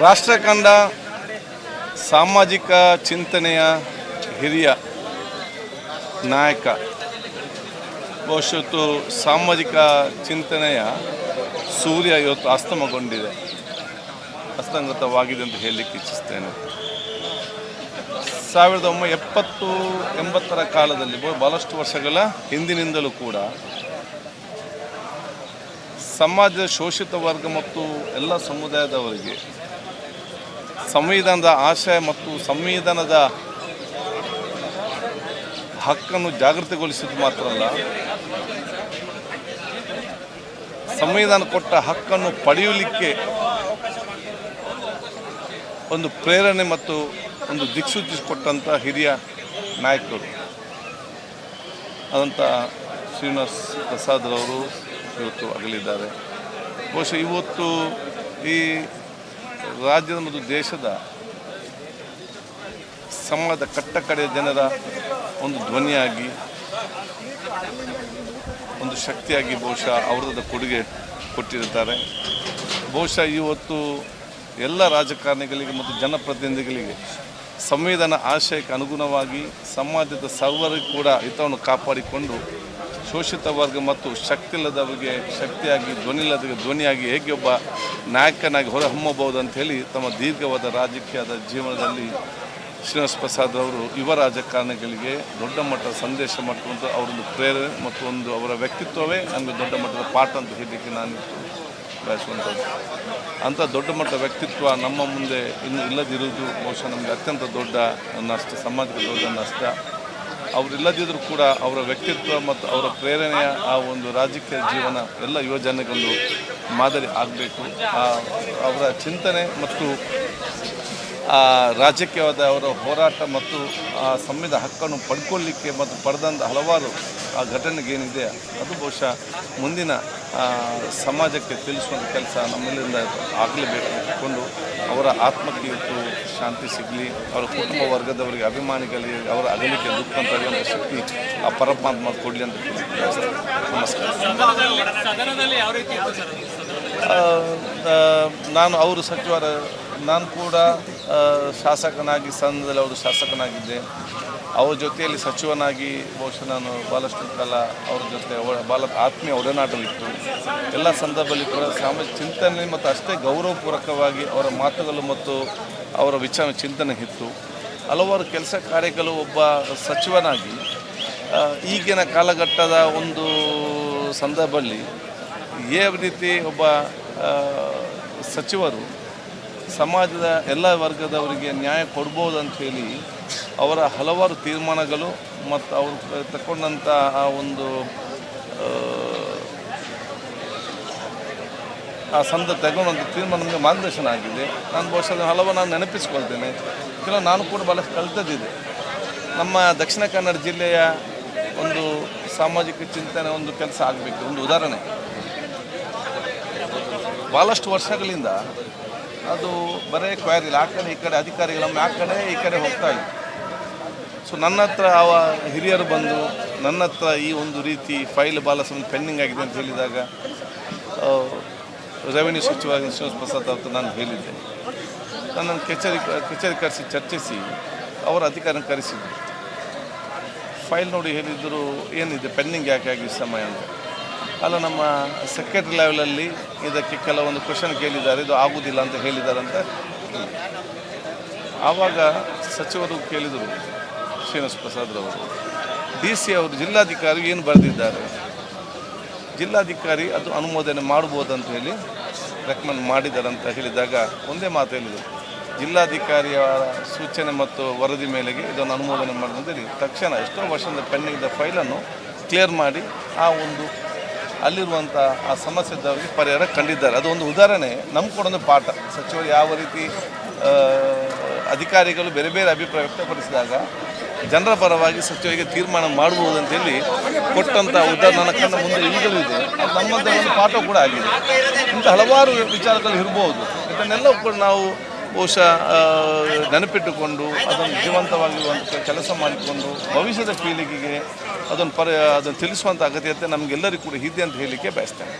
ರಾಷ್ಟ್ರ ಕಂಡ ಸಾಮಾಜಿಕ ಚಿಂತನೆಯ ಹಿರಿಯ ನಾಯಕ. ಬಹುಶಃ ಸಾಮಾಜಿಕ ಚಿಂತನೆಯ ಸೂರ್ಯ ಇವತ್ತು ಅಸ್ತಮಗೊಂಡಿದೆ. ಅಸ್ತಂಗತವಾಗಿದೆ ಅಂತ ಹೇಳಲಿಕ್ಕೆ ಇಚ್ಛಿಸ್ತೇನೆ. ಸಾವಿರದ ಒಂಬೈನೂರ ಎಪ್ಪತ್ತು ಎಂಬತ್ತರ ಕಾಲದಲ್ಲಿ, ಬಹು- ಬಹಳಷ್ಟು ವರ್ಷಗಳ ಹಿಂದಿನಿಂದಲೂ ಕೂಡ ಸಮಾಜದ ಶೋಷಿತ ವರ್ಗ ಮತ್ತು ಎಲ್ಲ ಸಮುದಾಯದವರಿಗೆ ಸಂವಿಧಾನದ ಆಶಯ ಮತ್ತು ಸಂವಿಧಾನದ ಹಕ್ಕನ್ನು ಜಾಗೃತಿಗೊಳಿಸಿದ್ದು ಮಾತ್ರ ಅಲ್ಲ, ಸಂವಿಧಾನ ಕೊಟ್ಟ ಹಕ್ಕನ್ನು ಪಡೆಯಲಿಕ್ಕೆ ಒಂದು ಪ್ರೇರಣೆ ಮತ್ತು ಒಂದು ದಿಕ್ಸೂಚಿ ಕೊಟ್ಟಂಥ ಹಿರಿಯ ನಾಯಕರು ಆದಂಥ ಶ್ರೀನಿವಾಸ್ ಪ್ರಸಾದ್ರವರು ಇವತ್ತು ಅಗಲಿದ್ದಾರೆ. ಬಹುಶಃ ಇವತ್ತು ಈ ರಾಜ್ಯದ ಮತ್ತು ದೇಶದ ಸಮಾಜದ ಕಟ್ಟಕಡೆಯ ಜನರ ಒಂದು ಧ್ವನಿಯಾಗಿ, ಒಂದು ಶಕ್ತಿಯಾಗಿ ಬಹುಶಃ ಅವರದ ಕೊಡುಗೆ ಕೊಟ್ಟಿರುತ್ತಾರೆ. ಬಹುಶಃ ಇವತ್ತು ಎಲ್ಲ ರಾಜಕಾರಣಿಗಳಿಗೆ ಮತ್ತು ಜನಪ್ರತಿನಿಧಿಗಳಿಗೆ ಸಂವಿಧಾನ ಆಶಯಕ್ಕೆ ಅನುಗುಣವಾಗಿ ಸಮಾಜದ ಸರ್ವರಿಗೂ ಕೂಡ ಹಿತವನ್ನು ಕಾಪಾಡಿಕೊಂಡು ಶೋಷಿತ ವರ್ಗ ಮತ್ತು ಶಕ್ತಿ ಇಲ್ಲದವರಿಗೆ ಶಕ್ತಿಯಾಗಿ ಧ್ವನಿ ಇಲ್ಲದ ಧ್ವನಿಯಾಗಿ ಹೇಗೆ ಒಬ್ಬ ನಾಯಕನಾಗಿ ಹೊರಹೊಮ್ಮಬಹುದು ಅಂತ ಹೇಳಿ ತಮ್ಮ ದೀರ್ಘವಾದ ರಾಜಕೀಯದ ಜೀವನದಲ್ಲಿ ಶ್ರೀನಿವಾಸ ಪ್ರಸಾದ್ ಅವರು ಯುವ ರಾಜಕಾರಣಿಗಳಿಗೆ ದೊಡ್ಡ ಮಟ್ಟದ ಸಂದೇಶ ಮಾಡಿಕೊಂಡು ಅವರೊಂದು ಪ್ರೇರಣೆ ಮತ್ತು ಒಂದು ಅವರ ವ್ಯಕ್ತಿತ್ವವೇ ನಮಗೆ ದೊಡ್ಡ ಮಟ್ಟದ ಪಾಠ ಅಂತ ಹೇಳಲಿಕ್ಕೆ ನಾನು ಬಯಸುವಂಥದ್ದು. ಅಂಥ ದೊಡ್ಡ ಮಟ್ಟದ ವ್ಯಕ್ತಿತ್ವ ನಮ್ಮ ಮುಂದೆ ಇನ್ನು ಇಲ್ಲದಿರುವುದು ಬಹುಶಃ ನಮಗೆ ಅತ್ಯಂತ ದೊಡ್ಡ ನಷ್ಟ, ಸಮಾಜಕ್ಕೆ ದೊಡ್ಡ ನಷ್ಟ. ಅವರು ಇಲ್ಲದಿದ್ದರೂ ಕೂಡ ಅವರ ವ್ಯಕ್ತಿತ್ವ ಮತ್ತು ಅವರ ಪ್ರೇರಣೆಯ ಆ ಒಂದು ರಾಜಕೀಯ ಜೀವನ ಎಲ್ಲ ಯುವಜನಗೊಂದು ಮಾದರಿ ಆಗಬೇಕು. ಅವರ ಚಿಂತನೆ ಮತ್ತು ರಾಜಕೀಯವಾದ ಅವರ ಹೋರಾಟ ಮತ್ತು ಆ ಸಂವಿಧಾನ ಹಕ್ಕನ್ನು ಪಡ್ಕೊಳ್ಳಿಕ್ಕೆ ಮತ್ತು ಪಡೆದಂಥ ಹಲವಾರು ಆ ಘಟನೆಗೇನಿದೆ, ಅದು ಬಹುಶಃ ಮುಂದಿನ ಸಮಾಜಕ್ಕೆ ತಿಳಿಸುವಂಥ ಕೆಲಸ ನಮ್ಮಲ್ಲಿಂದ ಆಗಲೇಬೇಕು ಅಂದ್ಕೊಂಡು ಅವರ ಆತ್ಮಕ್ಕೆ ಇವತ್ತು ಶಾಂತಿ ಸಿಗಲಿ ಅವರ ಕುಟುಂಬ ವರ್ಗದವರಿಗೆ ಅಭಿಮಾನಿಗಳಿಗೆ ಅವರ ಅಗಲಿಕೆ ದುಃಖ ಅಂತ ಹೇಳುವಂಥ ಶಕ್ತಿ ಆ ಪರಮಾತ್ಮ ಕೊಡಲಿ ಅಂತ. ನಮಸ್ಕಾರ. ನಾನು ಅವರು ಸಚಿವರ ನಾನು ಕೂಡ ಶಾಸಕನಾಗಿ ಸದನದಲ್ಲಿ ಅವರು ಶಾಸಕನಾಗಿದ್ದೆ. ಅವ್ರ ಜೊತೆಯಲ್ಲಿ ಸಚಿವನಾಗಿ ಬಹುಶಃ ನಾನು ಭಾಳಷ್ಟು ಕಾಲ ಅವ್ರ ಜೊತೆ ಭಾಳ ಆತ್ಮೀಯ ಒಡನಾಟವಿತ್ತು. ಎಲ್ಲ ಸಂದರ್ಭದಲ್ಲಿ ಕೂಡ ಸಾಮಾಜಿಕ ಚಿಂತನೆ ಮತ್ತು ಅಷ್ಟೇ ಗೌರವಪೂರ್ವಕವಾಗಿ ಅವರ ಮಾತುಗಳು ಮತ್ತು ಅವರ ವಿಚಾರ ಚಿಂತನೆ ಇತ್ತು. ಹಲವಾರು ಕೆಲಸ ಕಾರ್ಯಗಳು ಒಬ್ಬ ಸಚಿವನಾಗಿ ಈಗಿನ ಕಾಲಘಟ್ಟದ ಒಂದು ಸಂದರ್ಭದಲ್ಲಿ ಯಾವ ರೀತಿ ಒಬ್ಬ ಸಚಿವರು ಸಮಾಜದ ಎಲ್ಲ ವರ್ಗದವರಿಗೆ ನ್ಯಾಯ ಕೊಡ್ಬೋದು ಅಂತ ಹೇಳಿ ಅವರ ಹಲವಾರು ತೀರ್ಮಾನಗಳು ಮತ್ತು ಅವರು ತಗೊಂಡಂಥ ಆ ಒಂದು ಆ, ಸಂದ ತಗೊಂಡಂಥ ತೀರ್ಮಾನ ನಮಗೆ ಮಾರ್ಗದರ್ಶನ ಆಗಿದೆ. ನಾನು ಬಹುಶಃ ಹಲವು ನಾನು ನೆನಪಿಸ್ಕೊಳ್ತೇನೆ. ಕೆಲವು ನಾನು ಕೂಡ ಭಾಳಷ್ಟು ಕಲಿತದ್ದಿದೆ. ನಮ್ಮ ದಕ್ಷಿಣ ಕನ್ನಡ ಜಿಲ್ಲೆಯ ಒಂದು ಸಾಮಾಜಿಕ ಚಿಂತನೆ ಒಂದು ಕೆಲಸ ಆಗಬೇಕು ಒಂದು ಉದಾಹರಣೆ. ಭಾಳಷ್ಟು ವರ್ಷಗಳಿಂದ ಅದು ಬರೇ ಕ್ವಾರಿಲ್ಲ ಆ ಕಡೆ ಈ ಕಡೆ ಅಧಿಕಾರಿಗಳಮ್ಮ ಆ ಕಡೆ ಈ ಕಡೆ ಹೋಗ್ತಾ ಇತ್ತು ಸೊ ನನ್ನ ಹತ್ರ ಆ ಹಿರಿಯರು ಬಂದು ನನ್ನ ಹತ್ರ ಈ ಒಂದು ರೀತಿ ಫೈಲ್ ಭಾಳ ಪೆನ್ನಿಂಗ್ ಪೆಂಡಿಂಗ್ ಆಗಿದೆ ಅಂತ ಹೇಳಿದಾಗ ರೆವೆನ್ಯೂ ಸಚಿವ ಶ್ರೀನಿವಾಸ ಪ್ರಸಾದ್ ಅಂತ ನಾನು ಹೇಳಿದ್ದೆ. ನನ್ನನ್ನು ಕಚೇರಿ ಕಚೇರಿ ಕರೆಸಿ ಚರ್ಚಿಸಿ, ಅವರ ಅಧಿಕಾರನ ಕರೆಸಿದ್ರು. ಫೈಲ್ ನೋಡಿ ಹೇಳಿದ್ರು, ಏನಿದೆ, ಪೆಂಡಿಂಗ್ ಯಾಕೆ ಆಗಿ ಸಮಯ ಅಂತ. ಅಲ್ಲ, ನಮ್ಮ ಸೆಕ್ರೆಟರಿ ಲೆವೆಲಲ್ಲಿ ಇದಕ್ಕೆ ಕೆಲವೊಂದು ಕ್ವಶನ್ ಕೇಳಿದ್ದಾರೆ, ಇದು ಆಗುವುದಿಲ್ಲ ಅಂತ ಹೇಳಿದ್ದಾರೆ ಅಂತ. ಆವಾಗ ಸಚಿವರು ಕೇಳಿದರು ಶ್ರೀನಿವಾಸ ಪ್ರಸಾದ್ರವರು ಡಿ ಸಿ ಅವರು ಜಿಲ್ಲಾಧಿಕಾರಿ ಏನು ಬರೆದಿದ್ದಾರೆ? ಜಿಲ್ಲಾಧಿಕಾರಿ ಅದು ಅನುಮೋದನೆ ಮಾಡ್ಬೋದು ಅಂತ ಹೇಳಿ ರೆಕಮೆಂಡ್ ಮಾಡಿದ್ದಾರೆ ಅಂತ ಹೇಳಿದಾಗ ಒಂದೇ ಮಾತು ಹೇಳಿದರು. ಜಿಲ್ಲಾಧಿಕಾರಿಯವರ ಸೂಚನೆ ಮತ್ತು ವರದಿ ಮೇಲೆಗೆ ಇದನ್ನು ಅನುಮೋದನೆ ಮಾಡಿದಂತೇಳಿ ತಕ್ಷಣ ಎಷ್ಟೋ ವರ್ಷದಿಂದ ಪೆಂಡಿಂಗ್ ಇದ್ದ ಫೈಲನ್ನು ಕ್ಲಿಯರ್ ಮಾಡಿ ಆ ಒಂದು ಅಲ್ಲಿರುವಂಥ ಆ ಸಮಸ್ಯೆ ಇದ್ದವರಿಗೆ ಪರಿಹಾರ ಕಂಡಿದ್ದಾರೆ. ಅದು ಒಂದು ಉದಾಹರಣೆ. ನಮ್ಮ ಕೂಡ ಒಂದು ಪಾಠ. ಸಚಿವರು ಯಾವ ರೀತಿ ಅಧಿಕಾರಿಗಳು ಬೇರೆ ಬೇರೆ ಅಭಿಪ್ರಾಯ ವ್ಯಕ್ತಪಡಿಸಿದಾಗ ಜನರ ಪರವಾಗಿ ಸಚಿವರಿಗೆ ತೀರ್ಮಾನ ಮಾಡಬಹುದು ಅಂತೇಳಿ ಕೊಟ್ಟಂಥ ಉದಾಹರಣೆ ಕಣ್ಣ ಮುಂದೆ ಈಗಲೂ ಇದೆ. ಅದು ಒಂದು ಪಾಠ ಕೂಡ ಆಗಿದೆ. ಇಂಥ ಹಲವಾರು ವಿಚಾರಗಳು ಇರ್ಬೋದು. ಇದನ್ನೆಲ್ಲ ಕೂಡ ನಾವು ಬಹುಶಃ ನೆನಪಿಟ್ಟುಕೊಂಡು, ಅದನ್ನು ಜೀವಂತವಾಗಿರುವಂಥ ಕೆಲಸ ಮಾಡಿಕೊಂಡು, ಭವಿಷ್ಯದ ಪೀಳಿಗೆಗೆ ಅದನ್ನು ಪರ, ಅದನ್ನು ತಿಳಿಸುವಂಥ ಅಗತ್ಯತೆ ನಮಗೆಲ್ಲರಿಗೂ ಕೂಡ ಇದೆ ಅಂತ ಹೇಳಲಿಕ್ಕೆ ಬಯಸ್ತೇನೆ.